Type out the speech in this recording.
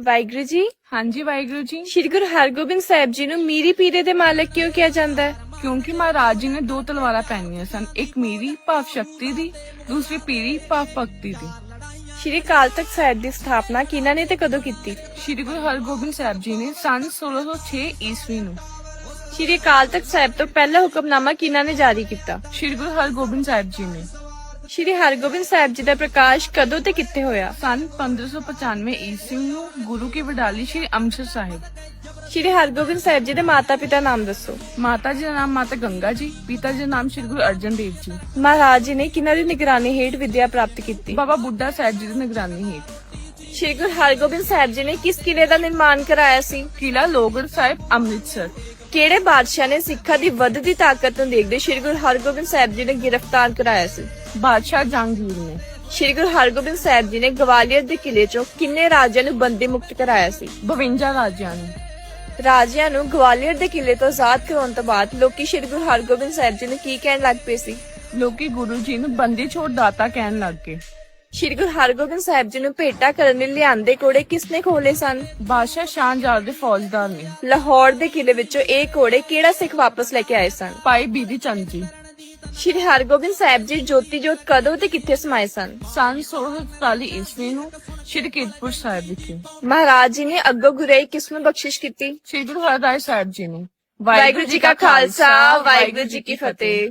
ਵਾਹਿਗੁਰੂ ਜੀ। ਹਾਂਜੀ ਵਾਹਿਗੁਰੂ ਜੀ। ਸ਼੍ਰੀ ਗੁਰੂ ਹਰਗੋਬਿੰਦ ਸਾਹਿਬ ਜੀ ਨੂੰ ਮੀਰੀ ਪੀਰੇ ਦੇ ਮਾਲਕ ਕਿਉਂ ਕਿਹਾ ਜਾਂਦਾ ਹੈ? ਕਿਉਂਕਿ ਮਹਾਰਾਜ ਜੀ ਨੇ ਦੋ ਤਲਵਾਰਾਂ ਪਹਿਨੀਆਂ ਸਨ ਇੱਕ ਮੀਰੀ ਭਾਵ ਸ਼ਕਤੀ ਦੀ ਦੂਸਰੀ ਪੀਰੀ ਭਾਵ ਭਗਤੀ ਦੀ। ਸ਼੍ਰੀ ਅਕਾਲ ਤਖਤ ਸਾਹਿਬ ਦੀ ਸਥਾਪਨਾ ਕਿਹਨਾਂ ਨੇ ਤੇ ਕਦੋਂ ਕੀਤੀ? ਸ਼੍ਰੀ ਗੁਰੂ ਹਰਗੋਬਿੰਦ ਸਾਹਿਬ ਜੀ ਨੇ ਸੰਨ 1606 ਈਸਵੀ ਨੂੰ। ਸ਼੍ਰੀ ਅਕਾਲ ਤਖਤ ਸਾਹਿਬ ਤੋਂ ਪਹਿਲਾ ਹੁਕਮਨਾਮਾ ਕਿਹਨਾਂ ਨੇ ਜਾਰੀ ਕੀਤਾ? ਸ਼੍ਰੀ ਗੁਰੂ ਹਰਗੋਬਿੰਦ ਸਾਹਿਬ ਜੀ ਨੇ। ਸ਼੍ਰੀ ਹਰਗੋਬਿੰਦ ਸਾਹਿਬ ਜੀ ਦਾ ਪ੍ਰਕਾਸ਼ ਕਦੋਂ ਤੇ ਕਿੱਥੇ ਹੋਇਆ? ਸੰਨ 1595 ਈਸਵੀ ਨੂੰ ਗੁਰੂ ਕੀ ਵਡਾਲੀ ਸ਼੍ਰੀ ਅੰਮ੍ਰਿਤਸਰ ਸਾਹਿਬ। ਸ਼੍ਰੀ ਹਰਗੋਬਿੰਦ ਸਾਹਿਬ ਜੀ ਦੇ ਮਾਤਾ-ਪਿਤਾ ਨਾਮ ਦੱਸੋ। ਮਾਤਾ ਜੀ ਦਾ ਨਾਮ ਮਾਤਾ ਗੰਗਾ ਜੀ ਪਿਤਾ ਜੀ ਦਾ ਨਾਮ ਸ਼੍ਰੀ ਗੁਰੂ ਅਰਜਨ ਦੇਵ ਜੀ। ਮਹਾਰਾਜ ਜੀ ਨੇ ਕਿਹਨਾਂ ਦੀ ਨਿਗਰਾਨੀ ਹੇਠ ਵਿਦਿਆ ਪ੍ਰਾਪਤ ਕੀਤੀ? ਬਾਬਾ ਬੁੱਢਾ ਸਾਹਿਬ ਜੀ ਦੀ ਨਿਗਰਾਨੀ ਹੇਠ। ਸ਼੍ਰੀ ਗੁਰੂ ਹਰਗੋਬਿੰਦ ਸਾਹਿਬ ਜੀ ਨੇ ਕਿਸ ਕਿਲੇ ਦਾ ਨਿਰਮਾਣ ਕਰਾਇਆ ਸੀ? ਕਿਲਾ ਲੋਗੜ ਸਾਹਿਬ ਅੰਮ੍ਰਿਤਸਰ। ਕਿਹੜੇ ਬਾਦਸ਼ਾਹ ਨੇ ਸਿੱਖਾਂ ਦੀ ਵੱਧਦੀ ਤਾਕਤ ਨੂੰ ਦੇਖਦੇ ਸ਼੍ਰੀ ਗੁਰੂ ਹਰਗੋਬਿੰਦ ਸਾਹਿਬ ਜੀ ਨੂੰ ਗ੍ਰਿਫਤਾਰ ਕਰਾਇਆ ਸੀ? ਬਾਦਸ਼ਾਹ ਜਹਾਂਗੀਰ ਨੇ। ਸ਼੍ਰੀ ਗੁਰੂ ਹਰਗੋਬਿੰਦ ਸਾਹਿਬ ਜੀ ਨੇ ਗਵਾਲੀਅਰ ਦੇ ਕਿਲੇ ਚੋਂ ਕਿੰਨੇ ਰਾਜਿਆਂ ਨੂੰ ਬੰਦੀ ਮੁਕਤ ਕਰਾਇਆ ਸੀ? 52 ਰਾਜਿਆਂ ਨੂੰ। ਰਾਜਿਆਂ ਨੂੰ ਗਵਾਲੀਅਰ ਦੇ ਕਿਲੇ ਤੋਂ ਆਜ਼ਾਦ ਕਰਾਉਣ ਤੋਂ ਬਾਅਦ ਲੋਕੀ ਸ਼੍ਰੀ ਗੁਰੂ ਹਰਗੋਬਿੰਦ ਸਾਹਿਬ ਜੀ ਨੂੰ ਕੀ ਕਹਿਣ ਲੱਗ ਪਏ ਸੀ? ਲੋਕੀ ਗੁਰੂ ਜੀ ਨੂੰ ਬੰਦੀ ਛੋੜ ਦਾਤਾ ਕਹਿਣ ਲੱਗ ਗਏ। ਸ਼੍ਰੀ ਗੁਰੂ ਹਰਗੋਬਿੰਦ ਸਾਹਿਬ ਜੀ ਨੂੰ ਭੇਟਾ ਕਰਨ ਲਈ ਲਿਆਂਦੇ ਕੋੜੇ ਕਿਸਨੇ ਖੋਲੇ ਸਨ? ਬਾਦਸ਼ਾਹ ਸ਼ਾਹਜਹਾਨ ਦੇ ਫੌਜਦਾਰ ਨੇ। ਲਾਹੌਰ ਦੇ ਕਿਲੇ ਵਿੱਚੋਂ ਇਹ ਕੋੜੇ ਕਿਹੜਾ ਸਿੱਖ ਵਾਪਸ ਲੈ ਕੇ ਆਏ ਸਨ? ਭਾਈ ਬੀਦੀ ਚੰਦ ਜੀ। ਸ਼੍ਰੀ ਹਰਗੋਬਿੰਦ ਸਾਹਿਬ ਜੀ ਜੋਤੀ ਜੋਤ ਕਦੋਂ ਤੇ ਕਿੱਥੇ ਸਮਾਏ ਸਨ? ਸੰਨ 1644 ਈਸਵੀ ਨੂੰ ਸ਼੍ਰੀ ਕੀਰਤਪੁਰ ਸਾਹਿਬ ਵਿਖੇ। ਮਹਾਰਾਜ ਜੀ ਨੇ ਅੱਗੋਂ ਗੁਰਈ ਕਿਸ ਨੂੰ ਬਖਸ਼ਿਸ਼ ਕੀਤੀ। ਸ਼੍ਰੀ ਗੁਰੂ ਹਰਰਾਏ ਸਾਹਿਬ ਜੀ ਨੇ ਵਾਹਿਗੁਰੂ ਜੀ ਕਾ ਖਾਲਸਾ ਵਾਹਿਗੁਰੂ ਜੀ ਕੀ ਫਤਿਹ।